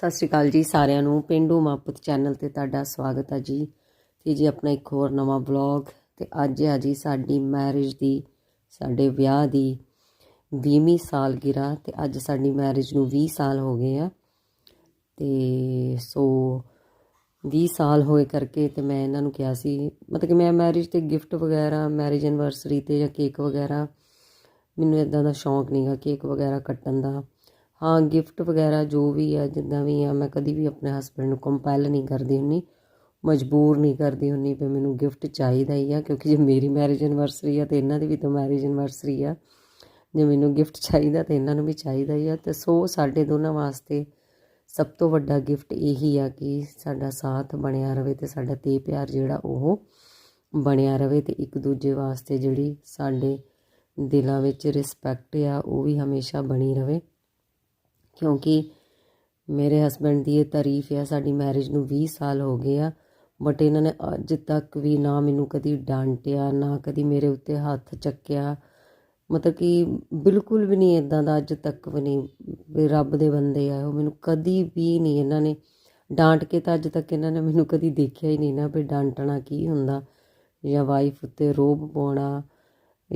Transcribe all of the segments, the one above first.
ਸਤਿ ਸ਼੍ਰੀ ਅਕਾਲ ਜੀ ਸਾਰਿਆਂ ਨੂੰ। ਪਿੰਡੂ ਮਾਪੁੱਤ ਚੈਨਲ ਤੇ ਤੁਹਾਡਾ ਸਵਾਗਤ ਹੈ ਜੀ। ਤੇ ਜੀ ਆਪਣਾ ਇੱਕ ਹੋਰ ਨਵਾਂ ਵਲੌਗ ਤੇ ਅੱਜ ਹੈ ਜੀ ਸਾਡੀ ਮੈਰਿਜ ਦੀ, ਸਾਡੇ ਵਿਆਹ ਦੀ 20ਵੀਂ ਸਾਲਗਿਰਾ ਤੇ ਅੱਜ ਸਾਡੀ ਮੈਰਿਜ ਨੂੰ 20 ਸਾਲ ਹੋ ਗਏ ਆ। ਤੇ ਸੋ 20 ਸਾਲ ਹੋਏ ਕਰਕੇ ਤੇ ਮੈਂ ਇਹਨਾਂ ਨੂੰ ਕਿਹਾ ਸੀ, ਮਤਲਬ ਕਿ ਮੈਂ ਮੈਰਿਜ ਤੇ ਗਿਫਟ ਵਗੈਰਾ ਮੈਰਿਜ ਐਨਵਰਸਰੀ ਤੇ ਜਾਂ ਕੇਕ ਵਗੈਰਾ, ਮੈਨੂੰ ਇਦਾਂ ਦਾ ਸ਼ੌਂਕ ਨਹੀਂਗਾ ਕੇਕ ਵਗੈਰਾ ਕੱਟਣ ਦਾ। ਹਾਂ ਗਿਫਟ ਵਗੈਰਾ ਜੋ ਵੀ ਆ, ਜਿੱਦਾਂ ਵੀ ਆ, ਮੈਂ ਕਦੀ ਵੀ ਆਪਣੇ ਹਸਬੰਡ ਨੂੰ ਕੰਪੈਲ ਨਹੀਂ ਕਰਦੀ ਹੁੰਨੀ ਮਜਬੂਰ ਨਹੀਂ ਕਰਦੀ ਹੁੰਨੀ ਵੀ ਮੈਨੂੰ ਗਿਫਟ ਚਾਹੀਦਾ ਹੀ ਆ, ਕਿਉਂਕਿ ਜੇ ਮੇਰੀ ਮੈਰਿਜ ਐਨਵਰਸਰੀ ਆ ਤੇ ਇਹਨਾਂ ਦੀ ਵੀ ਤਾਂ ਮੈਰਿਜ ਐਨਵਰਸਰੀ ਆ। ਜੇ ਮੈਨੂੰ ਗਿਫਟ ਚਾਹੀਦਾ ਤੇ ਇਹਨਾਂ ਨੂੰ ਵੀ ਚਾਹੀਦਾ ਹੀ ਆ। ਤੇ ਸੋ ਸਾਡੇ ਦੋਨਾਂ ਵਾਸਤੇ ਸਭ ਤੋਂ ਵੱਡਾ ਗਿਫਟ ਇਹੀ ਆ ਕਿ ਸਾਡਾ ਸਾਥ ਬਣਿਆ ਰਵੇ ਤੇ ਸਾਡਾ ਤੇ ਪਿਆਰ ਜਿਹੜਾ ਉਹ ਬਣਿਆ ਰਵੇ ਤੇ ਇੱਕ ਦੂਜੇ ਵਾਸਤੇ ਜਿਹੜੀ ਸਾਡੇ ਦਿਲਾਂ ਵਿੱਚ ਰਿਸਪੈਕਟ ਆ, ਉਹ ਵੀ ਹਮੇਸ਼ਾ ਬਣੀ ਰਵੇ। ਕਿਉਂਕਿ ਮੇਰੇ ਹਸਬੰਡ ਦੀ ਇਹ ਤਾਰੀਫ ਆ, ਸਾਡੀ ਮੈਰਿਜ ਨੂੰ 20 ਸਾਲ ਹੋ ਗਏ ਆ ਬਟ ਇਹਨਾਂ ਨੇ ਅੱਜ ਤੱਕ ਵੀ ਨਾ ਮੈਨੂੰ ਕਦੀ ਡਾਂਟਿਆ, ਨਾ ਕਦੀ ਮੇਰੇ ਉੱਤੇ ਹੱਥ ਚੱਕਿਆ। ਮਤਲਬ ਕਿ ਬਿਲਕੁਲ ਵੀ ਨਹੀਂ ਇਦਾਂ ਦਾ ਅੱਜ ਤੱਕ ਵੀ ਨਹੀਂ, ਵੀ ਰੱਬ ਦੇ ਬੰਦੇ ਆ, ਉਹ ਮੈਨੂੰ ਕਦੀ ਵੀ ਨਹੀਂ ਇਹਨਾਂ ਨੇ ਡਾਂਟ ਕੇ ਤਾਂ ਅੱਜ ਤੱਕ ਇਹਨਾਂ ਨੇ ਮੈਨੂੰ ਕਦੀ ਦੇਖਿਆ ਹੀ ਨਹੀਂ ਨਾ ਵੀ ਡਾਂਟਣਾ ਕੀ ਹੁੰਦਾ ਜਾਂ ਵਾਈਫ ਉੱਤੇ ਰੋਬ ਪਾਉਣਾ।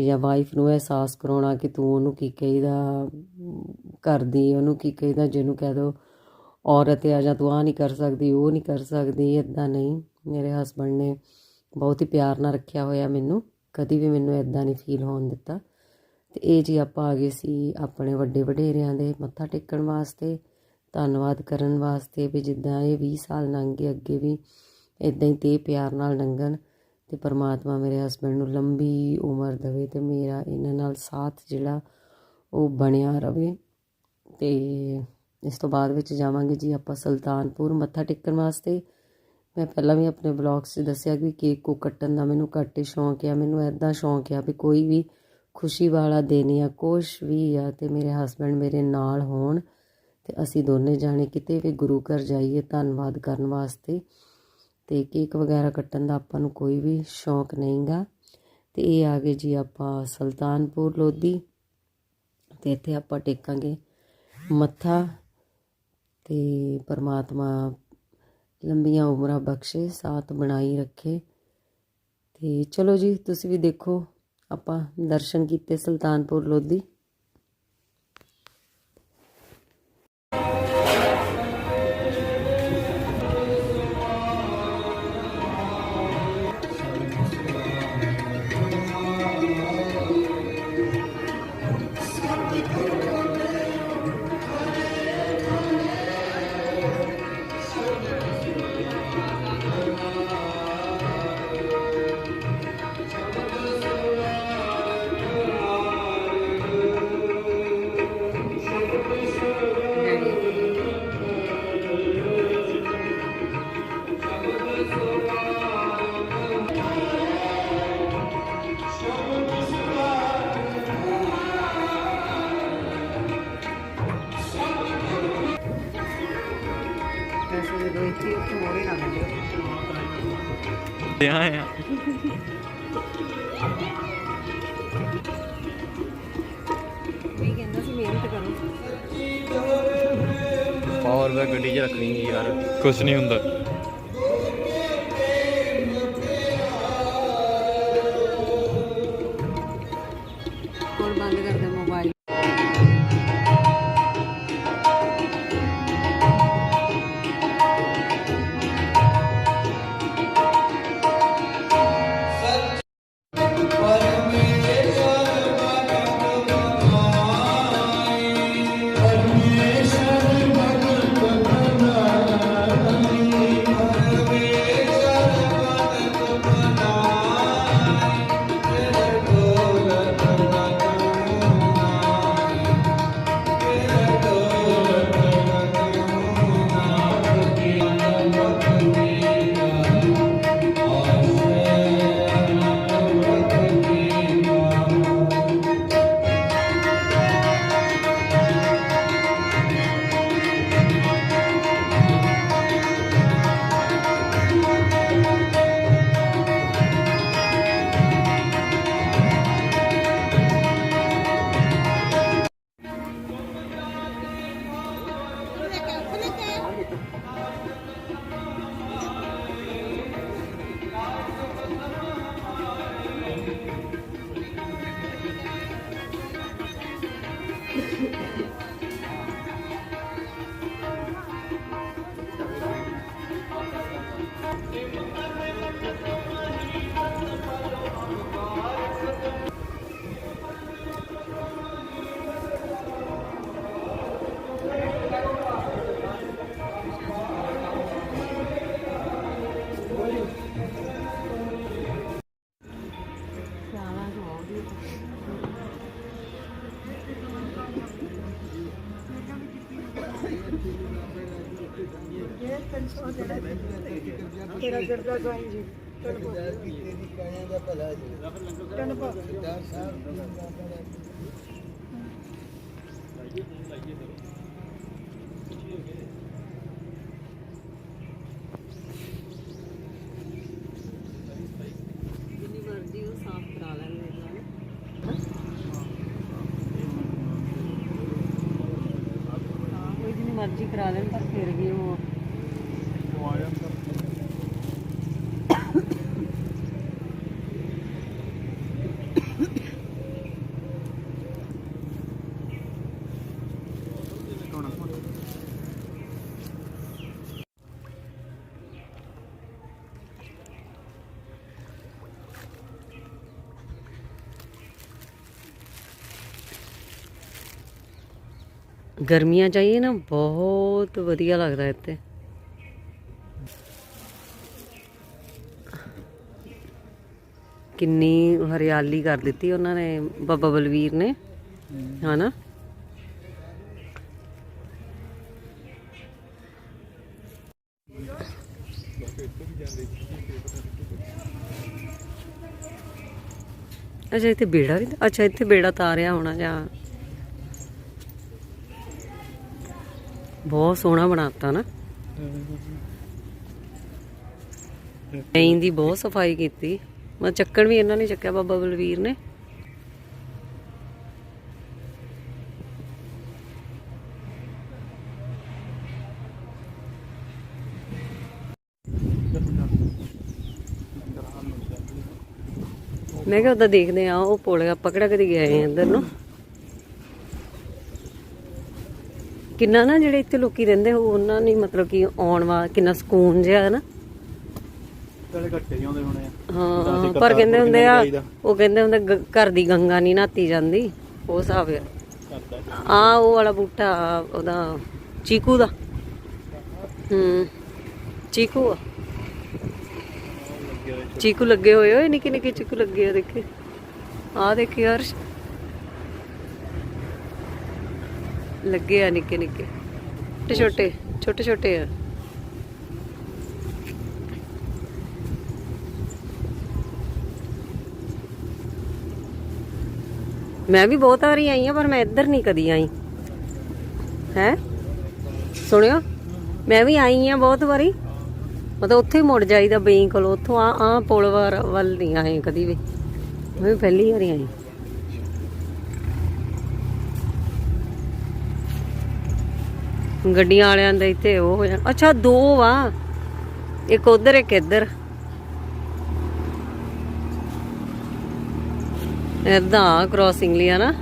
ਜਾਂ ਵਾਈਫ ਨੂੰ ਅਹਿਸਾਸ ਕਰਾਉਣਾ ਕਿ ਤੂੰ ਉਹਨੂੰ ਕੀ ਕਹੀਦਾ, ਕਰਦੀ, ਉਹਨੂੰ ਕੀ ਕਹੀਦਾ, ਜਿਹਨੂੰ ਕਹਿ ਦੋ, ਔਰਤ ਆ ਜਾਂ ਤੂੰ ਆ ਨਹੀਂ ਕਰ ਸਕਦੀ, ਉਹ ਨਹੀਂ ਕਰ ਸਕਦੀ ਇਦਾਂ ਨਹੀਂ। ਮੇਰੇ ਹਸਬੰਡ ਨੇ ਬਹੁਤ ਹੀ ਪਿਆਰ ਨਾਲ ਰੱਖਿਆ ਹੋਇਆ ਮੈਨੂੰ, ਕਦੀ ਵੀ ਮੈਨੂੰ ਇਦਾਂ ਨਹੀਂ ਫੀਲ ਹੋਣ ਦਿੱਤਾ। ਤੇ ਇਹ ਜੀ ਆਪਾਂ ਆ ਗਏ ਸੀ ਆਪਣੇ ਵੱਡੇ ਵਡੇਰਿਆਂ ਦੇ ਮੱਥਾ ਟੇਕਣ ਵਾਸਤੇ, ਧੰਨਵਾਦ ਕਰਨ ਵਾਸਤੇ ਵੀ ਜਿੱਦਾਂ ਇਹ 20 ਸਾਲ ਲੰਘ ਗਏ, ਅੱਗੇ ਵੀ ਇਦਾਂ ਹੀ ਤੇ ਪਿਆਰ ਨਾਲ ਲੰਘਣ। ਤੇ ਪਰਮਾਤਮਾ ਮੇਰੇ ਹਸਬੰਡ ਨੂੰ ਲੰਬੀ ਉਮਰ ਦੇਵੇ ਤੇ ਮੇਰਾ ਇਹਨਾਂ ਨਾਲ ਸਾਥ ਜਿਹੜਾ ਉਹ ਬਣਿਆ ਰਵੇ ਤੇ ਇਸ ਤੋਂ ਬਾਅਦ ਵਿੱਚ ਜਾਵਾਂਗੇ ਜੀ ਆਪਾਂ ਸੁਲਤਾਨਪੁਰ ਮੱਥਾ ਟੇਕਣ ਵਾਸਤੇ। ਮੈਂ ਪਹਿਲਾਂ ਵੀ ਆਪਣੇ ਬਲੌਗਸ 'ਚ ਦੱਸਿਆ ਕਿ ਕੇਕ ਕੋ ਕੱਟਣ ਦਾ ਮੈਨੂੰ ਘੱਟ ਹੀ ਸ਼ੌਂਕ ਆ, ਮੈਨੂੰ ਐਦਾਂ ਸ਼ੌਂਕ ਆ ਵੀ ਕੋਈ ਵੀ ਖੁਸ਼ੀ ਵਾਲਾ ਦਿਨ ਆ ਕੁਛ ਵੀ ਆ ਤੇ ਮੇਰੇ ਹਸਬੰਡ ਮੇਰੇ ਨਾਲ ਹੋਣ ਤੇ ਅਸੀਂ ਦੋਨੇ ਜਾਣੇ ਕਿਤੇ ਵੀ ਗੁਰੂ ਘਰ ਜਾਈਏ ਧੰਨਵਾਦ ਕਰਨ ਵਾਸਤੇ। ਤੇ ਕੇਕ ਵਗੈਰਾ ਕੱਟਣ ਦਾ ਆਪਾਂ ਨੂੰ ਕੋਈ ਵੀ ਸ਼ੌਂਕ ਨਹੀਂਗਾ। ਤੇ ਇਹ ਆ ਗਏ ਜੀ ਆਪਾਂ ਸੁਲਤਾਨਪੁਰ ਲੋਧੀ ਤੇ ਇੱਥੇ ਆਪਾਂ ਟੇਕਾਂਗੇ ਮੱਥਾ ਤੇ ਪਰਮਾਤਮਾ ਲੰਬੀਆਂ ਉਮਰਾਂ ਬਖਸ਼ੇ, ਸਾਥ ਬਣਾਈ ਰੱਖੇ। ਤੇ ਚਲੋ ਜੀ, ਤੁਸੀਂ ਵੀ ਦੇਖੋ ਆਪਾਂ ਦਰਸ਼ਨ ਕੀਤੇ ਸੁਲਤਾਨਪੁਰ ਲੋਧੀ। ਆਏ ਆ। ਵੀ ਕਹਿੰਦਾ ਸੀ ਮਿਹਨਤ ਕਰੋ ਪਾਵਰ ਬੈਗ ਗੱਡੀ 'ਚ ਰੱਖਣੀ ਯਾਰ। ਕੁਝ ਨਹੀਂ ਹੁੰਦਾ। ਤੇਰਾ ਜੜਦਾ ਸਾਈਂ ਜੀ। ਤਨ ਭਲਾ ਮਰਜ਼ੀ ਕਰਾ ਲੈਣ ਪਰ ਫਿਰ ਵੀ ਉਹ ਗਰਮੀਆਂ ਚਾਹੀਏ ਨਾ, ਬਹੁਤ ਵਧੀਆ ਲੱਗਦਾ ਇੱਥੇ। ਕਿੰਨੀ ਹਰਿਆਲੀ ਕਰ ਦਿੱਤੀ ਉਹਨਾਂ ਨੇ, ਬਾਬਾ ਬਲਵੀਰ ਨੇ, ਹਨਾ? ਅੱਛਾ, ਇੱਥੇ ਬੇੜਾ ਵੀ ਅੱਛਾ, ਇੱਥੇ ਬੇੜਾ ਤਾਰਿਆ ਹੋਣਾ ਜਾਂ ਬਹੁਤ ਸੋਹਣਾ ਬਣਾਤਾ ਨਾ। ਐਂ ਦੀ ਬਹੁਤ ਸਫ਼ਾਈ ਕੀਤੀ। ਮੈਂ ਚੱਕਣ ਵੀ ਇਹਨਾਂ ਨੇ ਚੱਕਿਆ ਬਾਬਾ ਬਲਵੀਰ ਨੇ। ਮੈਂ ਕਿਹਾ ਉਦਾਂ ਦੇਖਦੇ ਆ, ਉਹ ਪੁਲ ਆਪਾਂ ਕਿਹੜਾ ਕਦੀ ਗਏ ਆ ਇੱਧਰ ਨੂੰ। ਕਿੰਨਾ ਨਾ ਜਿਹੜੇ ਇੱਥੇ ਲੋਕੀ ਰਹਿੰਦੇ ਹੋ ਉਹਨਾਂ ਨੇ ਮਤਲਬ ਕਿ ਆਉਣ ਵਾ ਕਿੰਨਾ ਸਕੂਨ ਜਿਹਾ ਹੈ ਨਾ। ਪਹਿਲੇ ਘੱਟੇ ਹੀ ਆਉਂਦੇ ਹੋਣੇ ਆ। ਹਾਂ ਪਰ ਕਹਿੰਦੇ ਹੁੰਦੇ ਆ ਉਹ ਕਹਿੰਦੇ ਹੁੰਦੇ ਘਰ ਦੀ ਗੰਗਾ ਨਹੀਂ ਨਾਤੀ ਜਾਂਦੀ ਉਹ ਹਿਸਾਬ ਆ ਆ ਉਹ ਵਾਲਾ ਬੂਟਾ ਉਹਦਾ ਚੀਕੂ ਦਾ। ਹੂੰ ਚੀਕੂ ਆ। ਹੋਏ ਚੀਕੂ ਲੱਗੇ ਹੋਏ ਓਏ ਨਿੱਕੇ ਨਿੱਕੇ ਚੀਕੂ ਲੱਗੇ ਆ ਦੇਖੇ। ਆ ਦੇਖੀ ਯਾਰ ਲੱਗੇ ਆ ਨਿੱਕੇ ਨਿੱਕੇ। ਛੋਟੇ ਛੋਟੇ ਛੋਟੇ ਛੋਟੇ ਆ। ਮੈਂ ਵੀ ਬਹੁਤ ਵਾਰੀ ਆਈ ਆ ਪਰ ਮੈਂ ਇੱਧਰ ਨਹੀਂ ਕਦੀ ਆਈ। ਹੈ? ਸੁਣਿਓ? ਮੈਂ ਵੀ ਆਈ ਆ ਬਹੁਤ ਵਾਰੀ। ਮਤਲਬ ਉੱਥੇ ਹੀ ਮੁੜ ਜਾਈਦਾ ਬਈ ਕੋਲ। ਉੱਥੋਂ ਆ ਆ ਪੁਲ ਵੱਲ ਨਹੀਂ ਆਏ ਕਦੀ ਵੀ। ਮੈਂ ਵੀ ਪਹਿਲੀ ਵਾਰੀ ਆਈ। ਗੱਡੀਆਂ ਵਾਲਿਆਂ ਦਾ ਇੱਥੇ ਉਹ ਹੋ ਜਾਣਾ ਅੱਛਾ, ਦੋ ਵਾ। ਇੱਕ ਉਧਰ, ਇੱਕ ਇੱਧਰ। ਏਦਾਂ ਕ੍ਰੋਸਿੰਗ ਲਈ ਨਾ।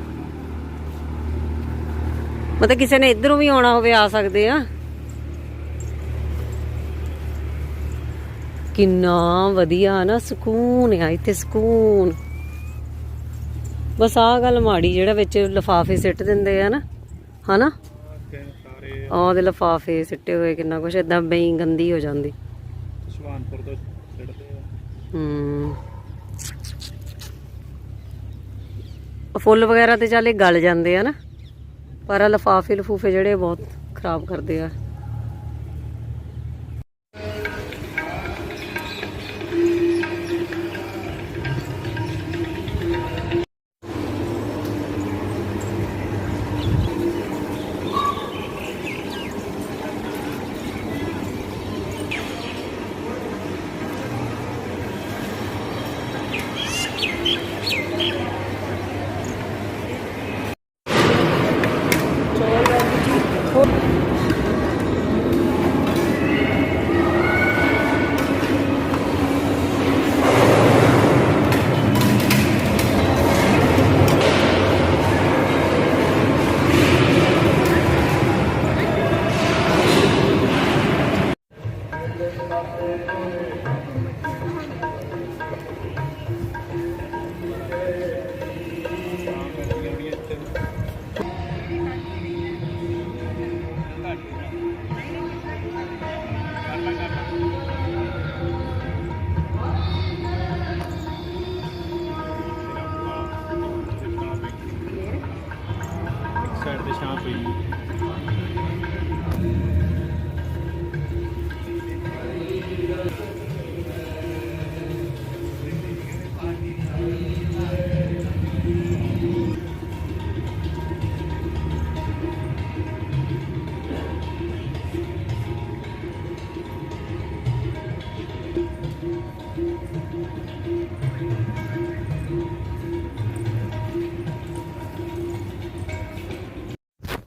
ਮਤਲਬ ਕਿਸੇ ਨੇ ਇੱਧਰੋਂ ਵੀ ਆਉਣਾ ਹੋਵੇ, ਆ ਸਕਦੇ ਆ। ਕਿੰਨਾ ਵਧੀਆ ਨਾ, ਸਕੂਨ ਆ ਇੱਥੇ, ਸਕੂਨ। ਬਸ ਆ ਗੱਲ ਮਾੜੀ, ਜਿਹੜਾ ਵਿੱਚ ਲਫਾਫੇ ਸਿੱਟ ਦਿੰਦੇ ਆ ਨਾ। ਹਨਾ? ਆਹ ਦੇ ਲਫਾਫੇ ਸਿੱਟੇ ਹੋਏ ਕਿੰਨਾ ਕੁਛ ਇਦਾਂ ਬਈ ਗੰਦੀ ਹੋ ਜਾਂਦੀ। ਸੁਹਾਨਪੁਰ ਤੋਂ ਚੜਦੇ ਆ। ਹੂੰ। ਫੁੱਲ ਵਗੈਰਾ ਤੇ ਚੱਲ ਇਹ ਗਲ ਜਾਂਦੇ ਆ ਨਾ ਪਰ ਆ ਲਫਾਫੇ ਲਫੂਫੇ ਜਿਹੜੇ ਬਹੁਤ ਖਰਾਬ ਕਰਦੇ ਆ।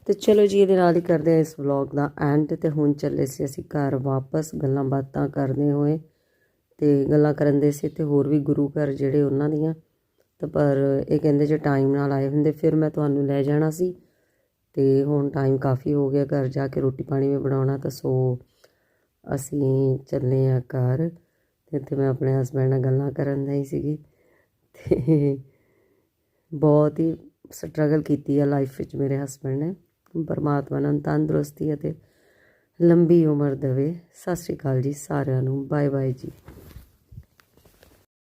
ਤੇ ਚਲੋ ਜੀ, ਇਹਦੇ ਨਾਲ ਹੀ ਕਰਦੇ ਆ ਇਸ ਵਲੌਗ ਦਾ ਐਂਡ ਤੇ ਹੁਣ ਚੱਲੇ ਸੀ ਅਸੀਂ ਘਰ ਵਾਪਸ, ਗੱਲਾਂ ਬਾਤਾਂ ਕਰਦੇ ਹੋਏ ਤੇ ਗੱਲਾਂ ਕਰਨ ਦੇ ਸੀ ਤੇ ਹੋਰ ਵੀ ਗੁਰੂ ਘਰ ਜਿਹੜੇ ਉਹਨਾਂ ਦੀਆਂ। ਤਾਂ ਪਰ ਇਹ ਕਹਿੰਦੇ ਜੇ ਟਾਈਮ ਨਾਲ ਆਏ ਹੁੰਦੇ, ਫਿਰ ਮੈਂ ਤੁਹਾਨੂੰ ਲੈ ਜਾਣਾ ਸੀ। ਤੇ ਹੁਣ ਟਾਈਮ ਕਾਫੀ ਹੋ ਗਿਆ ਘਰ ਜਾ ਕੇ ਰੋਟੀ ਪਾਣੀ ਵੀ ਬਣਾਉਣਾ, ਤਾਂ ਸੋ ਅਸੀਂ ਚੱਲੇ ਆ ਘਰ। ਤੇ ਇੱਥੇ ਮੈਂ ਆਪਣੇ ਹਸਬੰਡ ਨਾਲ ਗੱਲਾਂ ਕਰਨ ਦੀ ਸੀਗੀ। ਤੇ ਬਹੁਤ ਹੀ ਸਟਰਗਲ ਕੀਤੀ ਆ ਲਾਈਫ ਵਿੱਚ ਮੇਰੇ ਹਸਬੰਡ ਨੇ। ਪਰਮਾਤਮਾ ਨੂੰ ਤੰਦਰੁਸਤੀ ਅਤੇ ਲੰਬੀ ਉਮਰ ਦੇਵੇ। ਸਤਿ ਸ਼੍ਰੀ ਅਕਾਲ ਜੀ ਸਾਰਿਆਂ ਨੂੰ। ਬਾਏ ਬਾਏ ਜੀ।